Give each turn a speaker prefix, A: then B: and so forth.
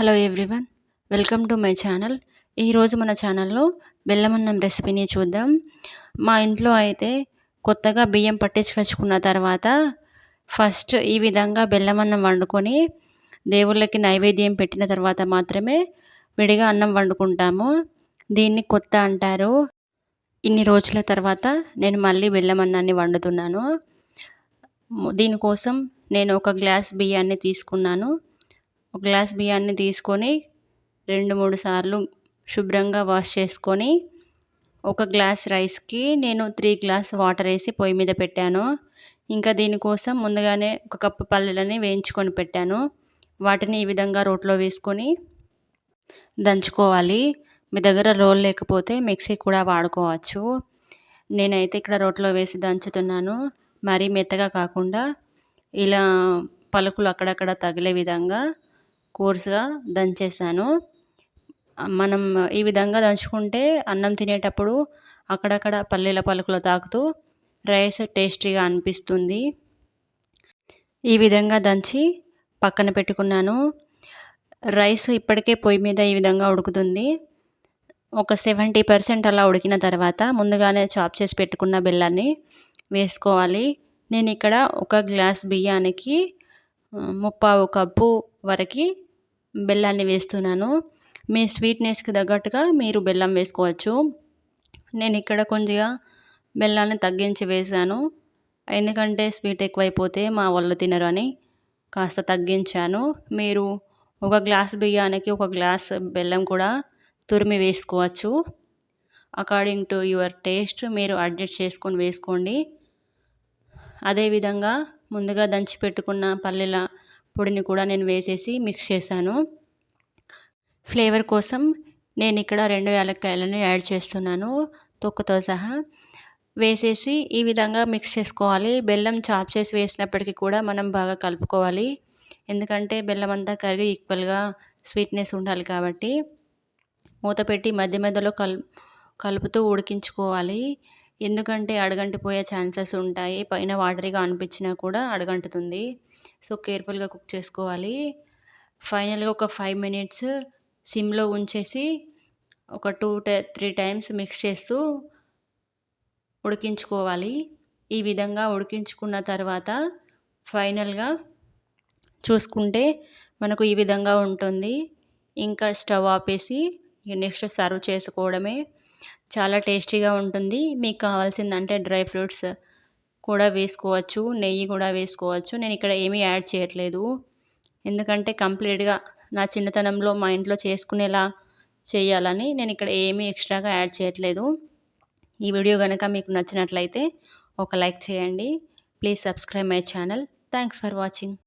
A: Hello everyone welcome to my channel ఈరోజు మన ఛానల్లో బెల్లమన్నం రెసిపీని చూద్దాం. మా ఇంట్లో అయితే కొత్తగా బియ్యం పట్టించుకొచ్చుకున్న తర్వాత ఫస్ట్ ఈ విధంగా బెల్లమన్నం వండుకొని దేవుళ్ళకి నైవేద్యం పెట్టిన తర్వాత మాత్రమే విడిగా అన్నం వండుకుంటాము. దీన్ని కొత్త అంటారు. ఇన్ని రోజుల తర్వాత నేను మళ్ళీ బెల్లమన్నాన్ని వండుతున్నాను. దీనికోసం నేను ఒక గ్లాస్ బియ్యాన్ని తీసుకున్నాను. ఒక గ్లాస్ బియ్యాన్ని తీసుకొని రెండు మూడు సార్లు శుభ్రంగా వాష్ చేసుకొని ఒక గ్లాస్ రైస్కి నేను త్రీ గ్లాస్ వాటర్ వేసి పొయ్యి మీద పెట్టాను. ఇంకా దీనికోసం ముందుగానే ఒక కప్పు పల్లెలని వేయించుకొని పెట్టాను. వాటిని ఈ విధంగా రోట్లో వేసుకొని దంచుకోవాలి. మీ దగ్గర రోల్ లేకపోతే మిక్సీ కూడా వాడుకోవచ్చు. నేనైతే ఇక్కడ రోట్లో వేసి దంచుతున్నాను. మరీ మెత్తగా కాకుండా ఇలా పలుకులు అక్కడక్కడ తగిలే విధంగా కోర్సుగా దంచేసాను మనం ఈ విధంగా దంచుకుంటే అన్నం తినేటప్పుడు అక్కడక్కడ పల్లీల పలుకులు తాకుతూ రైస్ టేస్టీగా అనిపిస్తుంది. ఈ విధంగా దంచి పక్కన పెట్టుకున్నాను. రైస్ ఇప్పటికే పొయ్యి మీద ఈ విధంగా ఉడుకుతుంది. ఒక సెవెంటీ పర్సెంట్ అలా ఉడికిన తర్వాత ముందుగానే చాప్ చేసి పెట్టుకున్న బెల్లాన్ని వేసుకోవాలి. నేను ఇక్కడ ఒక గ్లాస్ బియ్యానికి ముప్పావు కప్పు వరకు బెల్లాన్ని వేస్తున్నాను. మీ స్వీట్నెస్కి తగ్గట్టుగా మీరు బెల్లం వేసుకోవచ్చు. నేను ఇక్కడ కొద్దిగా బెల్లాన్ని తగ్గించి వేసాను ఎందుకంటే స్వీట్ ఎక్కువైపోతే మా వాళ్ళు తినరు అని కాస్త తగ్గించాను. మీరు ఒక గ్లాస్ బియ్యానికి ఒక గ్లాస్ బెల్లం కూడా తురిమి వేసుకోవచ్చు. అకార్డింగ్ టు యువర్ టేస్ట్ మీరు అడ్జస్ట్ చేసుకొని వేసుకోండి. అదేవిధంగా ముందుగా దంచి పెట్టుకున్న పల్లెల పొడిని కూడా నేను వేసేసి మిక్స్ చేశాను. ఫ్లేవర్ కోసం నేను ఇక్కడ రెండు యాలక్కాయలను యాడ్ చేస్తున్నాను తొక్కుతో సహా. వేసేసి ఈ విధంగా మిక్స్ చేసుకోవాలి. బెల్లం చాప్ చేసి వేసినప్పటికీ కూడా మనం బాగా కలుపుకోవాలి. ఎందుకంటే బెల్లం అంతా కరిగి ఈక్వల్గా స్వీట్నెస్ ఉండాలి కాబట్టి. మూత పెట్టి మధ్య మధ్యలో కల్ కలుపుతూ ఉడికించుకోవాలి. ఎందుకంటే అడగంటిపోయే ఛాన్సెస్ ఉంటాయి. పైన వాటరీగా అనిపించినా కూడా అడగంటుతుంది. సో కేర్ఫుల్గా కుక్ చేసుకోవాలి. ఫైనల్గా ఒక ఫైవ్ మినిట్స్ సిమ్లో ఉంచేసి ఒక టూ త్రీ టైమ్స్ మిక్స్ చేస్తూ ఉడికించుకోవాలి. ఈ విధంగా ఉడికించుకున్న తర్వాత ఫైనల్గా చూసుకుంటే మనకు ఈ విధంగా ఉంటుంది. ఇంకా స్టవ్ ఆపేసి నెక్స్ట్ సర్వ్ చేసుకోవడమే. చాలా టేస్టీగా ఉంటుంది. మీకు కావాల్సిందంటే డ్రై ఫ్రూట్స్ కూడా వేసుకోవచ్చు నెయ్యి కూడా వేసుకోవచ్చు. నేను ఇక్కడ ఏమీ యాడ్ చేయట్లేదు. ఎందుకంటే కంప్లీట్గా నా చిన్నతనంలో మా ఇంట్లో చేసుకునేలా చేయాలని నేను ఇక్కడ ఏమీ ఎక్స్ట్రాగా యాడ్ చేయట్లేదు. ఈ వీడియో కనుక మీకు నచ్చినట్లయితే ఒక లైక్ చేయండి. Please subscribe my channel. Thanks for watching.